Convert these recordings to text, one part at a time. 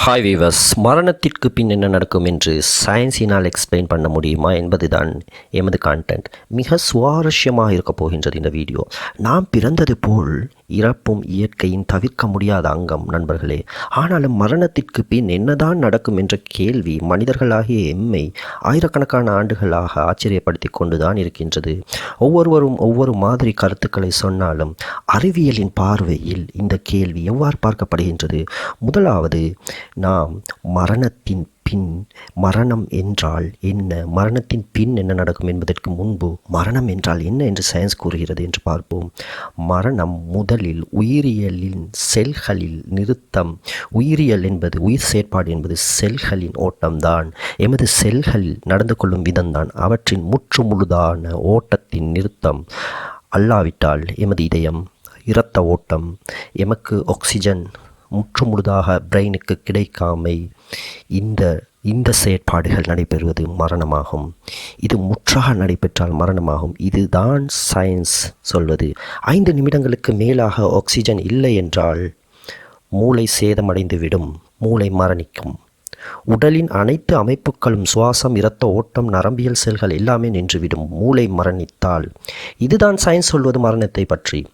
Hi viewers மரணத்திற்கு பின் என்ன நடக்கும் என்று சயின்ஸினால் எக்ஸ்பிளைன் பண்ண முடியுமா என்பதுதான் எமது கான்டென்ட் மிக சுவாரஸ்யமாக இருக்கப் போகின்றது இந்த வீடியோ நாம் பிறந்தது போல் இறப்பும் இயற்கையின் தவிர்க்க முடியாத அங்கம் நண்பர்களே. ஆனாலும் மரணத்திற்கு பின் என்னதான் நடக்கும் என்ற கேள்வி மனிதர்களாகிய எம்மை ஆயிரக்கணக்கான ஆண்டுகளாக ஆச்சரியப்படுத்தி கொண்டுதான் இருக்கின்றது. ஒவ்வொருவரும் ஒவ்வொரு மாதிரி கருத்துக்களை சொன்னாலும் அறிவியலின் பார்வையில் இந்த கேள்வி எவ்வாறு பார்க்கப்படுகின்றது? முதலாவது நாம் மரணத்தின் பின் மரணம் என்றால் என்ன? மரணத்தின் பின் என்ன நடக்கும் என்பதற்கு முன்பு மரணம் என்றால் என்ன என்று சயின்ஸ் கூறுகிறது என்று பார்ப்போம். மரணம் முதலில் உயிரியலின் செல்களில் நிறுத்தம். உயிரியல் என்பது உயிர் செயற்பாடு என்பது செல்களின் ஓட்டம்தான். எமது செல்களில் நடந்து கொள்ளும் விதம்தான். அவற்றின் முற்று முழுதான ஓட்டத்தின் நிறுத்தம். அல்லாவிட்டால் எமது இதயம் இரத்த ஓட்டம் எமக்கு ஆக்சிஜன் முற்று முழுதாக பிரெயினுக்கு கிடைக்காமை இந்த இந்த செயற்பாடுகள் நடைபெறுவது மரணமாகும். இது முற்றாக நடைபெற்றால் மரணமாகும். இதுதான் சயின்ஸ் சொல்வது. ஐந்து நிமிடங்களுக்கு மேலாக ஆக்சிஜன் இல்லை என்றால் மூளை சேதமடைந்துவிடும். மூளை மரணிக்கும். உடலின் அனைத்து அமைப்புகளும் சுவாசம் இரத்த ஓட்டம் நரம்பியல் செல்கள் எல்லாமே நின்றுவிடும். மூளை மரணித்தால். இதுதான் சயின்ஸ் சொல்வது மரணத்தை பற்றி.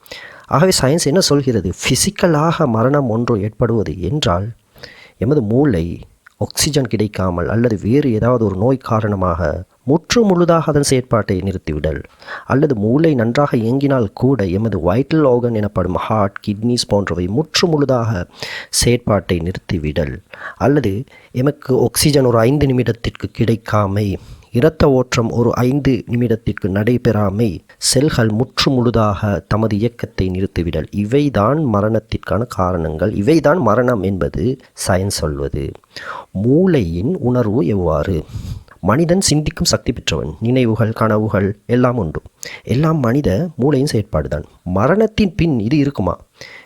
ஆகவே சயின்ஸ் என்ன சொல்கிறது? ஃபிசிக்கலாக மரணம் ஒன்று ஏற்படுவது என்றால் எமது மூளை ஆக்சிஜன் கிடைக்காமல் அல்லது வேறு ஏதாவது ஒரு நோய் காரணமாக முற்று முழுதாக அதன் செயற்பாட்டை நிறுத்திவிடல் அல்லது மூளை நன்றாக இயங்கினால் கூட எமது வைட்டல் ஆர்கன் எனப்படும் ஹார்ட் கிட்னிஸ் போன்றவை முற்று முழுதாக செயற்பாட்டை நிறுத்திவிடல் அல்லது எமக்கு ஆக்சிஜன் ஒரு ஐந்து நிமிடத்திற்கு கிடைக்காமை இரத்த ஓட்டம் ஒரு ஐந்து நிமிடத்திற்கு நடைபெறாமை செல்கள் முற்று முழுதாக தமது இயக்கத்தை நிறுத்திவிடல். இவைதான் மரணத்திற்கான காரணங்கள். இவைதான் மரணம் என்பது சயன்ஸ் சொல்வது. மூளையின் உணர்வு எவ்வாறு? மனிதன் சிந்திக்கும் சக்தி பெற்றவன். நினைவுகள் கனவுகள் எல்லாம் உண்டு. எல்லாம் மனித மூளையின் செயற்பாடுதான். மரணத்தின் பின் இது இருக்குமா?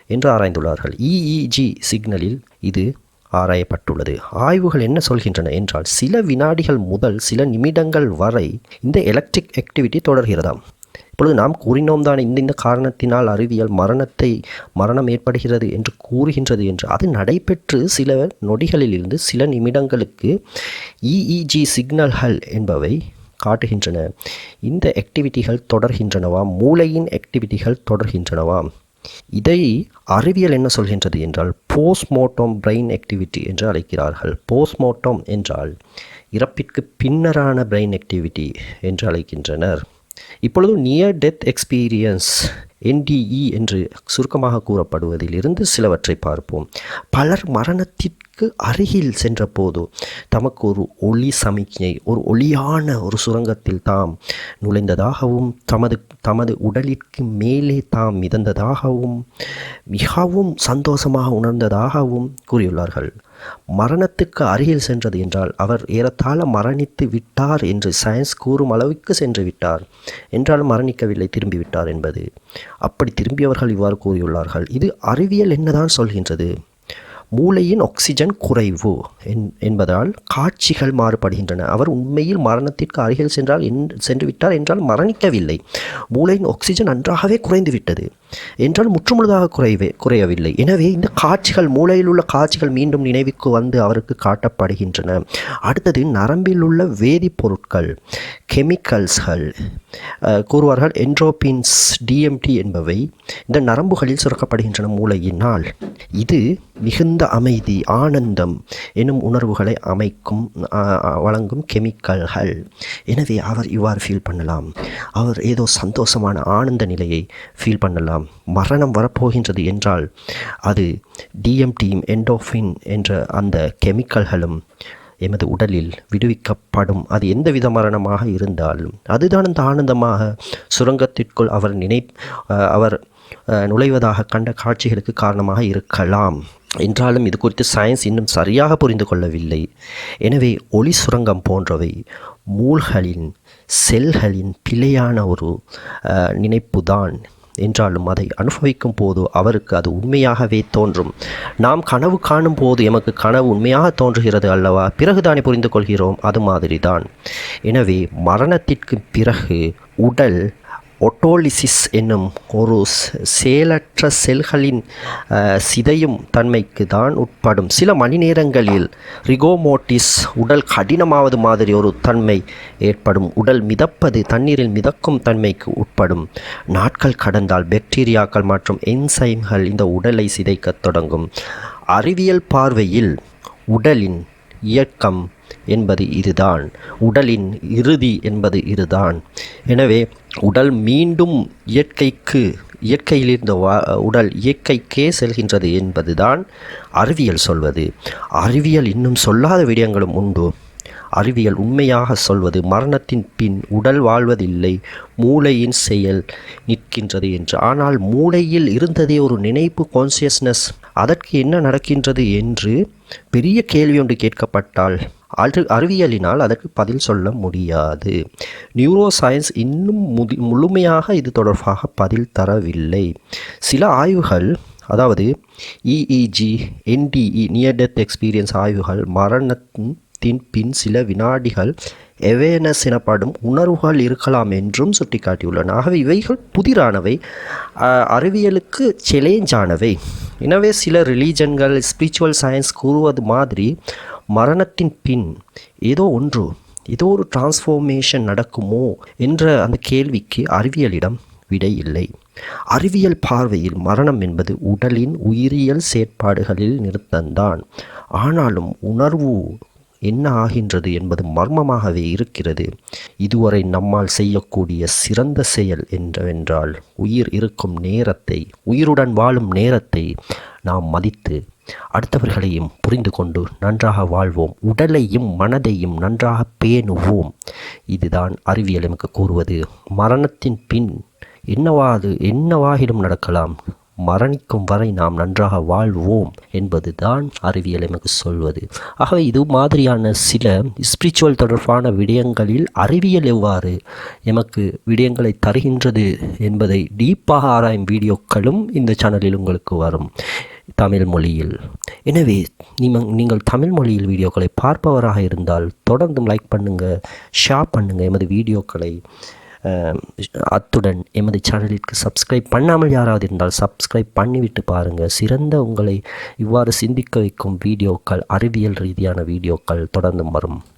என்று ஆராய்ந்துள்ளார்கள். இஇஜி சிக்னலில் இது ஆராயப்பட்டுள்ளது. ஆய்வுகள் என்ன சொல்கின்றன என்றால் சில வினாடிகள் முதல் சில நிமிடங்கள் வரை இந்த எலக்ட்ரிக் ஆக்டிவிட்டி தொடர்கிறதாம். இப்பொழுது நாம் கூறினோம் தான் இந்த இந்த காரணத்தினால் அறிவியல் மரணத்தை மரணம் ஏற்படுகிறது என்று கூறுகின்றது என்று. அது நடைபெற்று சில நொடிகளிலிருந்து சில நிமிடங்களுக்கு இஇஜி சிக்னல்கள் என்பவை காட்டுகின்றன. இந்த ஆக்டிவிட்டிகள் தொடர்கின்றனவாம். மூளையின் ஆக்டிவிட்டிகள் தொடர்கின்றனவாம். இதை அறிவியல் என்ன சொல்கின்றது என்றால் போஸ்ட்மார்ட்டம் பிரெயின் ஆக்டிவிட்டி என்று அழைக்கிறார்கள். போஸ்ட்மார்ட்டம் என்றால் இறப்பிற்கு பின்னரான பிரெயின் ஆக்டிவிட்டி என்று அழைக்கின்றனர். இப்பொழுது நியர் டெத் எக்ஸ்பீரியன்ஸ் என்டிஇ என்று சுருக்கமாக கூறப்படுவதிலிருந்து சிலவற்றை பார்ப்போம். பலர் மரணத்திற்கு அருகில் சென்றபோது தமக்கு ஒரு ஒளி சமிக்ஞை ஒரு ஒளியான ஒரு சுரங்கத்தில் தாம் நுழைந்ததாகவும் தமது தமது உடலிற்கு மேலே தாம் மிதந்ததாகவும் மிகவும் சந்தோஷமாக உணர்ந்ததாகவும் கூறியுள்ளார்கள். மரணத்துக்கு அருகில் சென்றது என்றால் அவர் ஏறத்தாழ மரணித்து விட்டார் என்று சயின்ஸ் கூறும் அளவுக்கு சென்று விட்டார். என்றாலும் மரணிக்கவில்லை திரும்பிவிட்டார் என்பது. அப்படி திரும்பியவர்கள் இவ்வாறு கூறியுள்ளார்கள். இது அறிவியல் என்னதான் சொல்கின்றது? மூளையின் ஆக்சிஜன் குறைவு என்பதால் காட்சிகள் மாறுபடுகின்றன. அவர் உண்மையில் மரணத்திற்கு அருகில் சென்றால் என் சென்று விட்டார் என்றால் மரணிக்கவில்லை. மூளையின் ஆக்சிஜன் நன்றாகவே குறைந்துவிட்டது என்றால் முற்றுமுழுதாக குறைவே குறையவில்லை. எனவே இந்த காட்சிகள் மூளையில் உள்ள காட்சிகள் மீண்டும் நினைவுக்கு வந்து அவருக்கு காட்டப்படுகின்றன. அடுத்தது நரம்பில் உள்ள வேதிப்பொருட்கள் கெமிக்கல்ஸ்கள். கூறுவார்கள் என்ட்ரோபின்ஸ் டிஎம்டி என்பவை இந்த நரம்புகளில் சுரக்கப்படுகின்றன மூளையினால். இது மிகுந்த அமைதி ஆனந்தம் எனும் உணர்வுகளை அமைக்கும் வழங்கும் கெமிக்கல்கள். எனவே அவர் இவ்வாறு ஃபீல் பண்ணலாம். அவர் ஏதோ சந்தோஷமான ஆனந்த நிலையை ஃபீல் பண்ணலாம். மரணம் வரப்போகின்றது என்றால் அது டிஎம்டியும் என்டோஃபின் என்ற அந்த கெமிக்கல்களும் எமது உடலில் விடுவிக்கப்படும். அது எந்த வித மரணமாக இருந்தாலும் அதுதான் அந்த ஆனந்தமாக சுரங்கத்திற்குள் அவர் நினை அவர் நுழைவதாக கண்ட காட்சிகளுக்கு காரணமாக இருக்கலாம். என்றாலும் இது குறித்து சயின்ஸ் இன்னும் சரியாக புரிந்து கொள்ளவில்லை. எனவே ஒளி சுரங்கம் போன்றவை மூல்களின் செல்களின் பிழையான ஒரு நினைப்புதான். என்றாலும் அதை அனுபவிக்கும் போது அவருக்கு அது உண்மையாகவே தோன்றும். நாம் கனவு காணும் போது எமக்கு கனவு உண்மையாக தோன்றுகிறது அல்லவா? பிறகுதானே புரிந்து கொள்கிறோம். அது மாதிரி தான் எனவே மரணத்திற்கு பிறகு உடல் ஒட்டோலிசிஸ் என்னும் ஒரு செயலற்ற செல்களின் சிதையும் தன்மைக்கு தான் உட்படும். சில மணி நேரங்களில் ரிகோமோட்டிஸ் உடல் கடினமாவது மாதிரி ஒரு தன்மை ஏற்படும். உடல் மிதப்பது தண்ணீரில் மிதக்கும் தன்மைக்கு உட்படும். நாட்கள் கடந்தால் பாக்டீரியாக்கள் மற்றும் என்சைம்கள் இந்த உடலை சிதைக்கத் தொடங்கும். அறிவியல் பார்வையில் உடலின் இயக்கம் என்பது இதுதான். உடலின் இறுதி என்பது இதுதான். எனவே உடல் மீண்டும் இயற்கைக்கு இயற்கையிலிருந்த வா உடல் இயற்கைக்கே செல்கின்றது என்பதுதான் அறிவியல் சொல்வது. அறிவியல் இன்னும் சொல்லாத விடயங்களும் உண்டு. அறிவியல் உண்மையாக சொல்வது மரணத்தின் பின் உடல் வாழ்வதில்லை மூளையின் செயல் நிற்கின்றது என்று. ஆனால் மூளையில் இருந்ததே ஒரு நினைப்பு கான்சியஸ்னஸ் அதற்கு என்ன நடக்கின்றது என்று பெரிய கேள்வி ஒன்று கேட்கப்பட்டால் அது அறிவியலினால் அதற்கு பதில் சொல்ல முடியாது. நியூரோ சயின்ஸ் இன்னும் முதி முழுமையாக இது தொடர்பாக பதில் தரவில்லை. சில ஆய்வுகள் அதாவது EEG NDE near death experience ஆய்வுகள் மரணத்தின் பின் சில வினாடிகள் அவேர்னஸ் எனப்படும் உணர்வுகள் இருக்கலாம் என்றும் சுட்டிக்காட்டியுள்ளன. ஆகவே இவைகள் புதிரானவை அறிவியலுக்கு சேலேஞ்சானவை எனவே சில ரிலீஜன்கள் ஸ்பிரிச்சுவல் சயின்ஸ் கூறுவது மாதிரி மரணத்தின் பின் ஏதோ ஒன்று ஏதோ ஒரு டிரான்ஸ்ஃபார்மேஷன் நடக்குமோ என்ற அந்த கேள்விக்கு அறிவியலிடம் விடை இல்லை. அறிவியல் பார்வையில் மரணம் என்பது உடலின் உயிரியல் செயற்பாடுகளில் நிறுத்தந்தான். ஆனாலும் உணர்வு என்ன ஆகின்றது என்பது மர்மமாகவே இருக்கிறது. இதுவரை நம்மால் செய்யக்கூடிய சிறந்த செயல் என்னவென்றால் உயிர் இருக்கும் நேரத்தை உயிருடன் வாழும் நேரத்தை நாம் மதித்து அடுத்தவர்களையும் புரிந்து கொண்டு நன்றாக வாழ்வோம். உடலையும் மனதையும் நன்றாக பேணுவோம். இதுதான் அறிவியல் நமக்கு கூறுவது. மரணத்தின் பின் என்னவாது என்னவாகிலும் நடக்கலாம். மரணிக்கும் வரை நாம் நன்றாக வாழ்வோம் என்பதுதான் அறிவியல் எமக்கு சொல்வது. ஆகவே இது மாதிரியான சில ஸ்பிரிச்சுவல் தொடர்பான விடயங்களில் அறிவியல் எவ்வாறு எமக்கு விடயங்களை தருகின்றது என்பதை டீப்பாக ஆராயும் வீடியோக்களும் இந்த சேனலில் உங்களுக்கு வரும். தமிழ் மொழியில் எனவே நீங்கள் நீங்கள் தமிழ் மொழியில் வீடியோக்களை பார்ப்பவராக இருந்தால் தொடர்ந்தும் லைக் பண்ணுங்கள் ஷேர் பண்ணுங்கள் எமது வீடியோக்களை. அத்துடன் எமது சேனலிற்கு சப்ஸ்கிரைப் பண்ணாமல் யாராவது இருந்தால் சப்ஸ்கிரைப் பண்ணிவிட்டு பாருங்கள் சிறந்த உங்களை இவ்வாறு சிந்திக்க வைக்கும் வீடியோக்கள் அறிவியல் ரீதியான வீடியோக்கள் தொடர்ந்தும் வரும்.